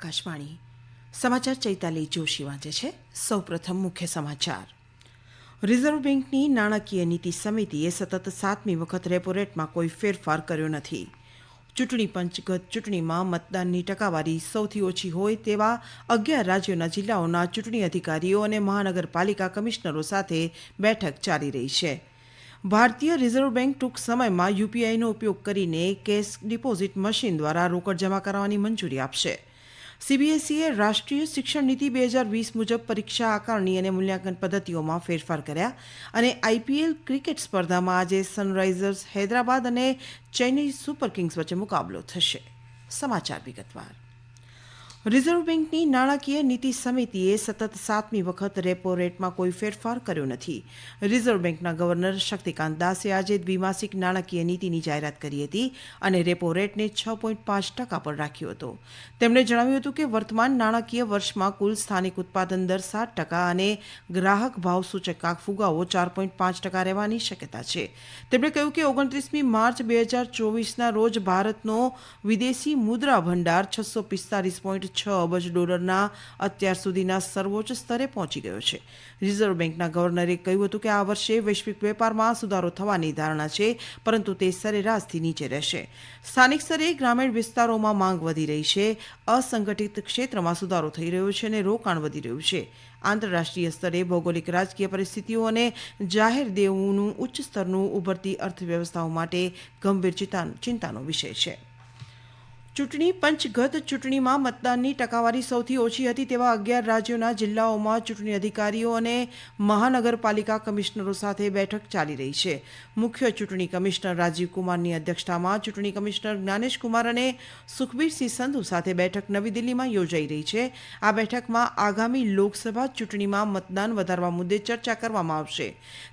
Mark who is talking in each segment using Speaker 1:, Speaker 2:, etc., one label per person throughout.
Speaker 1: આકાશવાણી. સમાચાર ચૈતાલી જોશી વાંચે છે. સૌપ્રથમ મુખ્ય સમાચાર. રિઝર્વ બેન્કની નાણાકીય નીતિ સમિતિએ સતત સાતમી વખત રેપો રેટમાં કોઈ ફેરફાર કર્યો નથી. ચૂંટણી પંચ ગત ચૂંટણીમાં મતદાનની ટકાવારી સૌથી ઓછી હોય તેવા અગિયાર રાજ્યોના જિલ્લાઓના ચૂંટણી અધિકારીઓ અને મહાનગરપાલિકા કમિશનરો સાથે બેઠક ચાલી રહી છે. ભારતીય રિઝર્વ બેંક ટૂંક સમયમાં યુપીઆઈનો ઉપયોગ કરીને કેશ ડિપોઝિટ મશીન દ્વારા રોકડ જમા કરાવવાની મંજૂરી આપશે. સીબીએસઈએ રાષ્ટ્રીય શિક્ષણ નીતિ બે હજાર વીસ મુજબ પરીક્ષા આકારણી અને મૂલ્યાંકન પદ્ધતિઓમાં ફેરફાર કર્યા અને આઈપીએલ ક્રિકેટ સ્પર્ધામાં આજે સનરાઇઝર્સ હૈદરાબાદ અને ચેન્નઈ સુપર કિંગ્સ વચ્ચે મુકાબલો થશે. સમાચાર વિગતવાર. રિઝર્વ બેન્કની નાણાકીય નીતિ સમિતિએ સતત સાતમી વખત રેપો રેટમાં કોઈ ફેરફાર કર્યો નથી. રિઝર્વ બેન્કના ગવર્નર શક્તિકાંત દાસે આજે દ્વિમાસિક નાણાકીય નીતિની જાહેરાત કરી હતી અને રેપો રેટને છ પોઈન્ટ પાંચ ટકા પર રાખ્યો હતો. તેમણે જણાવ્યું હતું કે વર્તમાન નાણાકીય વર્ષમાં કુલ સ્થાનિક ઉત્પાદન દર સાત ટકા અને ગ્રાહક ભાવ સૂચકાંક ફુગાવો ચાર પોઈન્ટ પાંચ ટકા રહેવાની શક્યતા છે. તેમણે કહ્યું કે ઓગણત્રીસમી માર્ચ બે હજાર ચોવીસના રોજ ભારતનો વિદેશી મુદ્રા ભંડાર છસો પિસ્તાલીસ પોઈન્ટ છ અબજ ડોલરના અત્યાર સુધીના સર્વોચ્ચ સ્તરે પહોંચી ગયો છે. રિઝર્વ બેંકના ગવર્નરે કહ્યું હતું કે આ વર્ષે વૈશ્વિક વેપારમાં સુધારો થવાની ધારણા છે, પરંતુ તે સરેરાશથી નીચે રહેશે. સ્થાનિક સ્તરે ગ્રામીણ વિસ્તારોમાં માંગ વધી રહી છે. અસંગઠિત ક્ષેત્રમાં સુધારો થઈ રહ્યો છે અને રોકાણ વધી રહ્યું છે. આંતરરાષ્ટ્રીય સ્તરે ભૌગોલિક રાજકીય પરિસ્થિતિઓ અને જાહેર દેવુંનું ઉચ્ચ સ્તરનું ઉભરતી અર્થવ્યવસ્થાઓ માટે ગંભીર ચિંતાનો વિષય છે. ચૂંટણી પંચ ગત ચૂંટણીમાં મતદાનની ટકાવારી સૌથી ઓછી હતી તેવા અગિયાર રાજ્યોના જિલ્લાઓમાં ચૂંટણી અધિકારીઓ અને મહાનગરપાલિકા કમિશનરો સાથે બેઠક ચાલી રહી છે. મુખ્ય ચૂંટણી કમિશનર રાજીવ કુમારની અધ્યક્ષતામાં ચૂંટણી કમિશનર જ્ઞાનેશ કુમાર અને સુખબીરસિંહ સંધુ સાથે બેઠક નવી દિલ્હીમાં યોજાઈ રહી છે. આ બેઠકમાં આગામી લોકસભા ચૂંટણીમાં મતદાન વધારવા મુદ્દે ચર્ચા કરવામાં આવશે.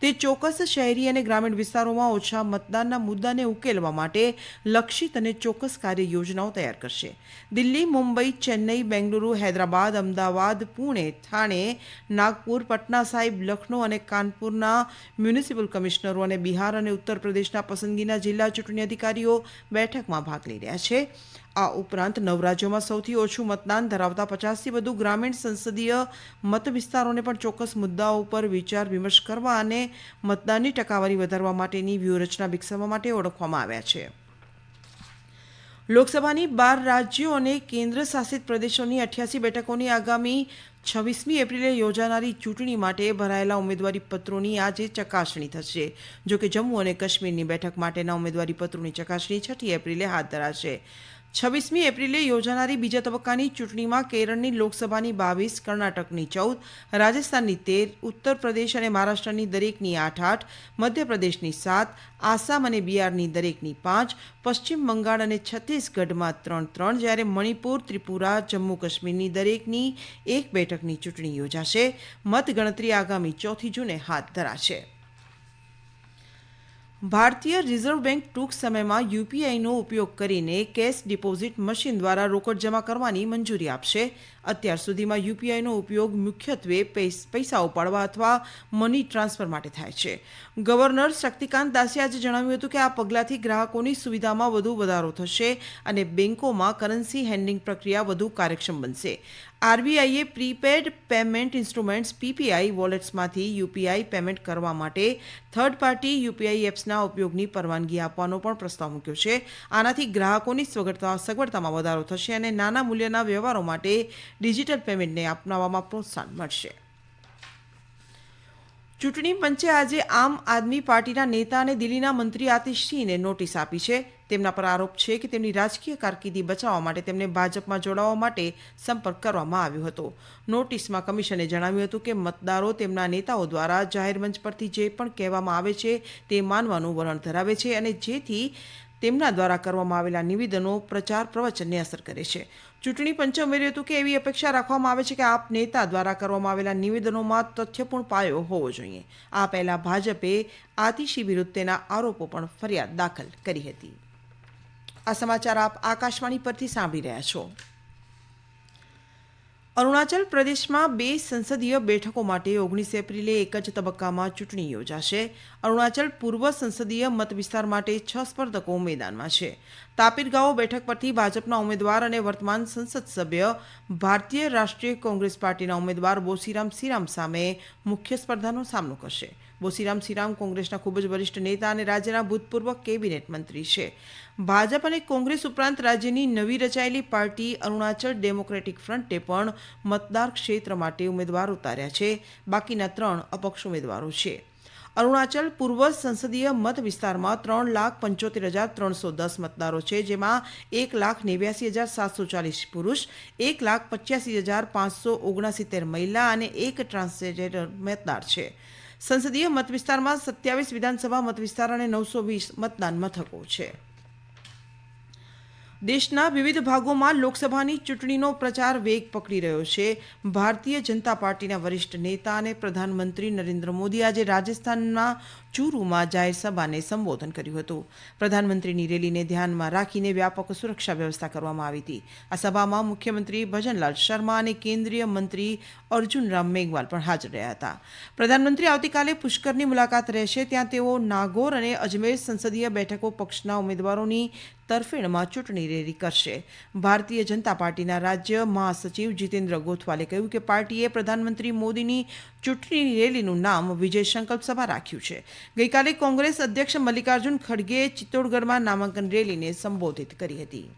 Speaker 1: તે ચોક્કસ શહેરી અને ગ્રામીણ વિસ્તારોમાં ઓછા મતદાનના મુદ્દાને ઉકેલવા માટે લક્ષિત અને ચોક્કસ કાર્ય યોજનાઓ તૈયાર કરશે. દિલ્હી, મુંબઈ, ચેન્નઈ, બેંગલુરુ, હૈદરાબાદ, અમદાવાદ, પુણે, થાણે, નાગપુર, પટના સાહિબ, લખનૌ અને કાનપુરના મ્યુનિસિપલ કમિશનરો અને બિહાર અને ઉત્તર પ્રદેશના પસંદગીના જિલ્લા ચૂંટણી અધિકારીઓ બેઠકમાં ભાગ લઈ રહ્યા છે. આ ઉપરાંત નવ રાજ્યોમાં સૌથી ઓછું મતદાન ધરાવતા પચાસથી વધુ ગ્રામીણ સંસદીય મત વિસ્તારોને પણ ચોક્કસ મુદ્દાઓ ઉપર વિચાર વિમર્શ કરવા અને મતદાનની ટકાવારી વધારવા માટેની વ્યૂહરચના વિકસાવવા માટે ઓળખવામાં આવ્યા છે. લોકસભાની બાર રાજ્યો અને કેન્દ્ર શાસિત પ્રદેશોની અઠ્યાસી બેઠકોની આગામી છવ્વીસમી એપ્રિલે યોજાનારી ચૂંટણી માટે ભરાયેલા ઉમેદવારી પત્રોની આજે ચકાસણી થશે. જોકે જમ્મુ અને કાશ્મીરની બેઠક માટેના ઉમેદવારી પત્રોની ચકાસણી છઠ્ઠી એપ્રિલે હાથ ધરાશે. છવ્વીસમી એપ્રિલે યોજાનારી બીજા તબક્કાની ચૂંટણીમાં કેરળની લોકસભાની બાવીસ, કર્ણાટકની ચૌદ, રાજસ્થાનની તેર ઉત્તર પ્રદેશ અને મહારાષ્ટ્રની દરેકની આઠ આઠ, મધ્યપ્રદેશની સાત, આસામ અને બિહારની દરેકની પાંચ, પશ્ચિમ બંગાળ અને છત્તીસગઢમાં ત્રણ ત્રણ જ્યારે મણિપુર, ત્રિપુરા જમ્મુ કાશ્મીરની દરેકની એક બેઠકની ચૂંટણી યોજાશે. મતગણતરી આગામી ચોથી જૂને હાથ ધરાશે. ભારતીય રિઝર્વ બેંક ટૂંક સમયમાં યુપીઆઈનો ઉપયોગ કરીને કેશ ડિપોઝિટ મશીન દ્વારા રોકડ જમા કરવાની મંજૂરી આપશે. અત્યાર સુધીમાં યુપીઆઈનો ઉપયોગ મુખ્યત્વે પૈસા ઉપાડવા અથવા મની ટ્રાન્સફર માટે થાય છે. ગવર્નર શક્તિકાંત દાસે આજે જણાવ્યું હતું કે આ પગલાંથી ગ્રાહકોની સુવિધામાં વધુ વધારો થશે અને બેન્કોમાં કરન્સી હેન્ડિંગ પ્રક્રિયા વધુ કાર્યક્ષમ બનશે. આરબીઆઈએ પ્રીપેડ પેમેન્ટ ઇન્સ્ટ્રુમેન્ટ્સ, પીપીઆઈ વોલેટ્સમાંથી યુપીઆઈ પેમેન્ટ કરવા માટે થર્ડ પાર્ટી યુપીઆઈ એપ્સના ઉપયોગની પરવાનગી આપવાનો પણ પ્રસ્તાવ મૂક્યો છે. આનાથી ગ્રાહકોની સગવડતા સગવડતામાં વધારો થશે અને નાના મૂલ્યના વ્યવહારો માટે ડિજિટલ પેમેન્ટને અપનાવવામાં પ્રોત્સાહન મળશે. ચૂંટણી પંચે આજે આમ આદમી પાર્ટીના નેતા અને દિલ્હીના મંત્રી આતિશસિંહને નોટિસ આપી છે. તેમના પર આરોપ છે કે તેમની રાજકીય કારકિર્દી બચાવવા માટે તેમને ભાજપમાં જોડાવા માટે સંપર્ક કરવામાં આવ્યો હતો. નોટિસમાં કમિશને જણાવ્યું હતું કે મતદારો તેમના નેતાઓ દ્વારા જાહેર મંચ પરથી જે પણ કહેવામાં આવે છે તે માનવાનું વલણ ધરાવે છે અને જેથી તેમના દ્વારા કરવામાં આવેલા નિવેદનો પ્રચાર પ્રવચનને અસર કરે છે. ચૂંટણી પંચે ઉમેર્યું હતું કે એવી અપેક્ષા રાખવામાં આવે છે કે આપ નેતા દ્વારા કરવામાં આવેલા નિવેદનોમાં તથ્યપૂર્ણ પાયો હોવો જોઈએ. આ પહેલા ભાજપે આતિશી વિરુદ્ધ તેના આરોપો પણ ફરિયાદ દાખલ કરી હતી. આ સમાચાર આપ આકાશવાણી પરથી સાંભળી રહ્યા છો. અરુણાચલ પ્રદેશમાં બે સંસદીય બેઠકો માટે ઓગણીસ એપ્રિલે એક જ તબક્કામાં ચૂંટણી યોજાશે. અરુણાચલ પૂર્વ સંસદીય મત વિસ્તાર માટે છ સ્પર્ધકો મેદાનમાં છે. તાપીરગાંવ બેઠક પરથી ભાજપના ઉમેદવાર અને વર્તમાન સંસદ સભ્ય ભારતીય રાષ્ટ્રીય કોંગ્રેસ પાર્ટીના ઉમેદવાર બોસીરામ સિરામ સામે મુખ્ય સ્પર્ધાનો સામનો કરશે. બોસીરામ શ્રીરામ કોંગ્રેસના ખૂબ જ વરિષ્ઠ નેતા અને રાજ્યના ભૂતપૂર્વ કેબિનેટ મંત્રી છે. ભાજપ અને કોંગ્રેસ ઉપરાંત રાજ્યની નવી રચાયેલી પાર્ટી અરુણાચલ ડેમોક્રેટિક ફ્રન્ટે પણ મતદાર ક્ષેત્ર માટે ઉમેદવાર ઉતાર્યા છે. બાકીના ત્રણ અપક્ષ ઉમેદવારો છે. અરુણાચલ પૂર્વ સંસદીય મત વિસ્તારમાં ત્રણ લાખ પંચોતેર હજાર ત્રણસો દસ મતદારો છે, જેમાં એક લાખ નેવ્યાસી હજાર સાતસો ચાલીસ પુરુષ, એક લાખ પચ્યાસી હજાર પાંચસો ઓગણસિત્તેર મહિલા અને એક ટ્રાન્સજેન્ડર મતદાર છે. સંસદીય મત વિસ્તારમાં સત્યાવીસ વિધાનસભા મત વિસ્તાર અને નવસો વીસ મતદાન મથકો છે. દેશના વિવિધ ભાગોમાં લોકસભાની ચૂંટણીનો પ્રચાર વેગ પકડી રહ્યો છે. ભારતીય જનતા પાર્ટીના વરિષ્ઠ નેતા અને પ્રધાનમંત્રી નરેન્દ્ર મોદી આજે રાજસ્થાનના ચૂરુમાં જાહેર સભાને સંબોધન કર્યું હતું. પ્રધાનમંત્રીની રેલીને ધ્યાનમાં રાખીને વ્યાપક સુરક્ષા વ્યવસ્થા કરવામાં આવી હતી. આ સભામાં મુખ્યમંત્રી ભજનલાલ શર્મા અને કેન્દ્રીય મંત્રી અર્જુન રામ મેઘવાલ પણ હાજર રહ્યા હતા. પ્રધાનમંત્રી આવતીકાલે પુષ્કરની મુલાકાત રહેશે. ત્યાં તેઓ નાગોર અને અજમેર સંસદીય બેઠકો પક્ષના ઉમેદવારોની તરફેણમાં ચૂંટણી રેલી કરશે. ભારતીય જનતા પાર્ટીના રાજ્ય મહાસચિવ જીતેન્દ્ર ગોથવાલે કહ્યું કે પાર્ટીએ પ્રધાનમંત્રી મોદીની ચૂંટણી રેલીનું નામ વિજય સંકલ્પ સભા રાખ્યું છે. ગઈકાલે કોંગ્રેસ અધ્યક્ષ મલ્લિકાર્જુન ખડગેએ ચિત્તોડગઢમાં નામાંકન રેલીને સંબોધિત કરી હતી.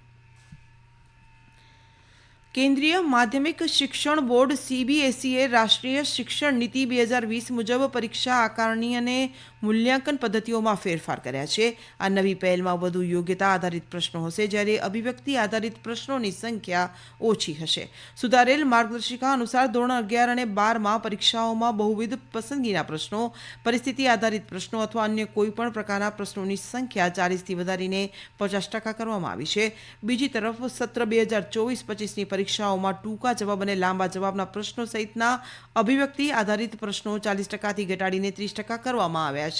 Speaker 1: કેન્દ્રીય માધ્યમિક શિક્ષણ બોર્ડ સીબીએસઈએ રાષ્ટ્રીય શિક્ષણ નીતિ બે હજાર વીસ મુજબ પરીક્ષા આકારણી અને મૂલ્યાંકન પદ્ધતિઓમાં ફેરફાર કર્યા છે. આ નવી પહેલમાં વધુ યોગ્યતા આધારિત પ્રશ્નો હશે જ્યારે અભિવ્યક્તિ આધારિત પ્રશ્નોની સંખ્યા ઓછી હશે. સુધારેલ માર્ગદર્શિકા અનુસાર ધોરણ અગિયાર અને બારમાં પરીક્ષાઓમાં બહુવિધ પસંદગીના પ્રશ્નો, પરિસ્થિતિ આધારિત પ્રશ્નો અથવા અન્ય કોઈપણ પ્રકારના પ્રશ્નોની સંખ્યા ચાલીસથી વધારીને પચાસ ટકા કરવામાં આવી છે. બીજી તરફ સત્ર બે હજાર ચોવીસ પચીસની પરીક્ષાઓમાં ટૂંકા જવાબ અને લાંબા જવાબના પ્રશ્નો સહિતના અભિવ્યક્તિ આધારિત પ્રશ્નો ચાલીસ ટકાથી ઘટાડીને ત્રીસ ટકા કરવામાં આવ્યા છે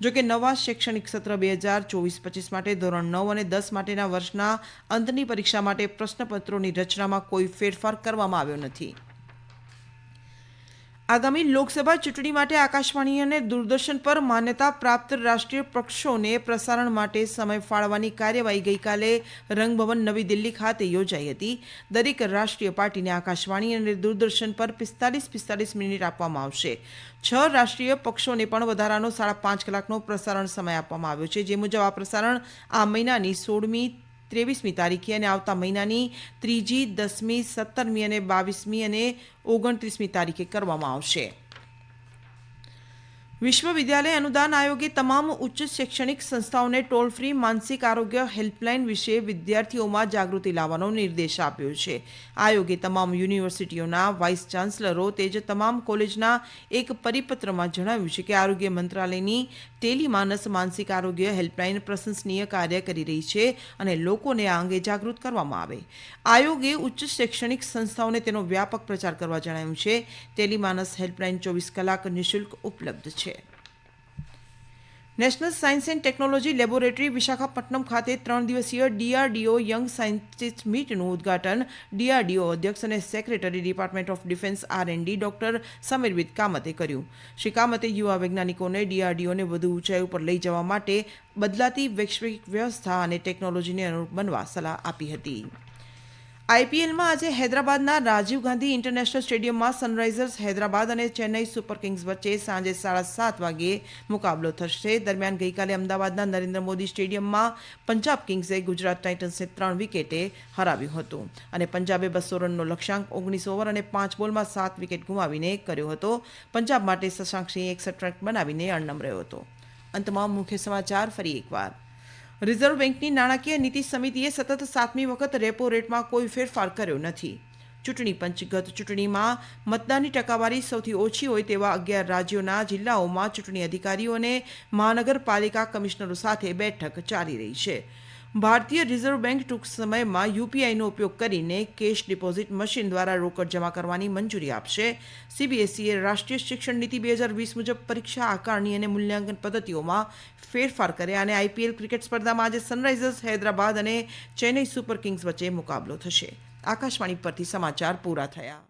Speaker 1: જો કે નવા શૈક્ષણિક સત્ર બે હજાર ચોવીસ પચીસ માટે, ધોરણ નવ અને દસ માટેના વર્ષના અંતની પરીક્ષા માટે પ્રશ્નપત્રોની રચનામાં કોઈ ફેરફાર કરવામાં આવ્યો નથી. આગામી લોકસભા ચૂંટણી માટે આકાશવાણી અને દૂરદર્શન પર માન્યતા પ્રાપ્ત રાષ્ટ્રીય પક્ષોને પ્રસારણ માટે સમય ફાળવાની કાર્યવાહી ગઈકાલે રંગભવન નવી દિલ્હી ખાતે યોજાઈ હતી. દરેક રાષ્ટ્રીય પાર્ટીને આકાશવાણી અને દૂરદર્શન પર પિસ્તાલીસ પિસ્તાલીસ મિનિટ આપવામાં આવશે. છ રાષ્ટ્રીય પક્ષોને પણ વધારાનો સાડા પાંચ કલાકનો પ્રસારણ સમય આપવામાં આવ્યો છે. જે મુજબ આ પ્રસારણ આ મહિનાની સોળમી ત્રેવીસમી તારીખે અને આવતા મહિનાની ત્રીજી, દસમી, સત્તરમી અને બાવીસમી અને ઓગણત્રીસમી તારીખે કરવામાં આવશે. વિશ્વવિદ્યાલય અનુદાન આયોગે તમામ ઉચ્ચ શૈક્ષણિક સંસ્થાઓને ટોલ ફ્રી, માનસિક આરોગ્ય, હેલ્પલાઇન વિશે વિદ્યાર્થીઓમાં જાગૃતિ લાવવાનો નિર્દેશ આપ્યો છે. આયોગે તમામ યુનિવર્સિટીઓના વાઇસ ચાન્સલરો તેજ તમામ કોલેજના એક પરિપત્રમાં જણાવ્યું છે કે આરોગ્ય મંત્રાલયની ટેલીમાનસ માનસિક આરોગ્ય હેલ્પલાઇન પ્રશંસનીય કાર્ય કરી રહી છે અને લોકોને આ અંગે જાગૃત કરવામાં આવે. આયોગે ઉચ્ચ શૈક્ષણિક સંસ્થાઓને તેનો વ્યાપક પ્રચાર કરવા જણાવ્યું છે. ટેલીમાનસ હેલ્પલાઇન ચોવીસ કલાક નિઃશુલ્ક ઉપલબ્ધ છે. National science and technology laboratory Visakhapatnam ખાતે ત્રણ દિવસીય ડીઆરડીઓ યંગ સાયન્ટિસ્ટ મીટનું ઉદઘાટન. ડીઆરડીઓ અધ્યક્ષ અને secretary department of defence R and D doctor સમીરવિદ કામતે કર્યું. શ્રી કામતે યુવા વૈજ્ઞાનિકોને ડીઆરડીઓને વધુ ઊંચાઈ ઉપર લઈ જવા માટે બદલાતી વૈશ્વિક વ્યવસ્થા અને ટેકનોલોજીને અનુરૂપ બનવા સલાહ આપી હતી. આઈપીએલમાં આજે હૈદરાબાદના રાજીવ ગાંધી ઇન્ટરનેશનલ સ્ટેડિયમમાં સનરાઇઝર્સ હૈદરાબાદ અને ચેન્નઈ સુપર કિંગ્સ વચ્ચે સાંજે સાડા સાત વાગ્યે મુકાબલો થશે. દરમિયાન ગઈકાલે અમદાવાદના નરેન્દ્ર મોદી સ્ટેડિયમમાં પંજાબ કિંગ્સે ગુજરાત ટાઇટન્સને ત્રણ વિકેટે હરાવ્યું હતું અને પંજાબે બસો રનનો લક્ષ્યાંક ઓગણીસ ઓવર અને પાંચ બોલમાં સાત વિકેટ ગુમાવીને કર્યો હતો. પંજાબ માટે શશાંક સિંહ એકસઠ રન બનાવીને અણનમ રહ્યો હતો. અંતમાં મુખ્ય સમાચાર ફરી એકવાર. રિઝર્વ બેંકની નાણાકીય નીતિ સમિતિએ સતત સાતમી વખત રેપો રેટમાં કોઈ ફેરફાર કર્યો નથી. ચૂંટણી પંચ ગત ચૂંટણીમાં મતદાનની ટકાવારી સૌથી ઓછી હોય તેવા અગિયાર રાજ્યોના જિલ્લાઓમાં ચૂંટણી અધિકારીઓ અને મહાનગરપાલિકા કમિશનરો સાથે બેઠક ચાલી રહી છે. ભારતીય રિઝર્વ બેંક ટૂંક સમયમાં યુપીઆઈનો ઉપયોગ કરીને કેશ ડિપોઝિટ મશીન દ્વારા રોકડ જમા કરવાની મંજૂરી આપશે. સીબીએસઈએ રાષ્ટ્રીય શિક્ષણ નીતિ બે હજાર વીસ મુજબ પરીક્ષા આકારણી અને મૂલ્યાંકન પદ્ધતિઓમાં ફેરફાર કર્યા અને આઈપીએલ ક્રિકેટ સ્પર્ધામાં આજે સનરાઇઝર્સ હૈદરાબાદ અને ચેન્નઈ સુપર કિંગ્સ વચ્ચે મુકાબલો થશે. આકાશવાણી પરથી સમાચાર પૂરા થયા.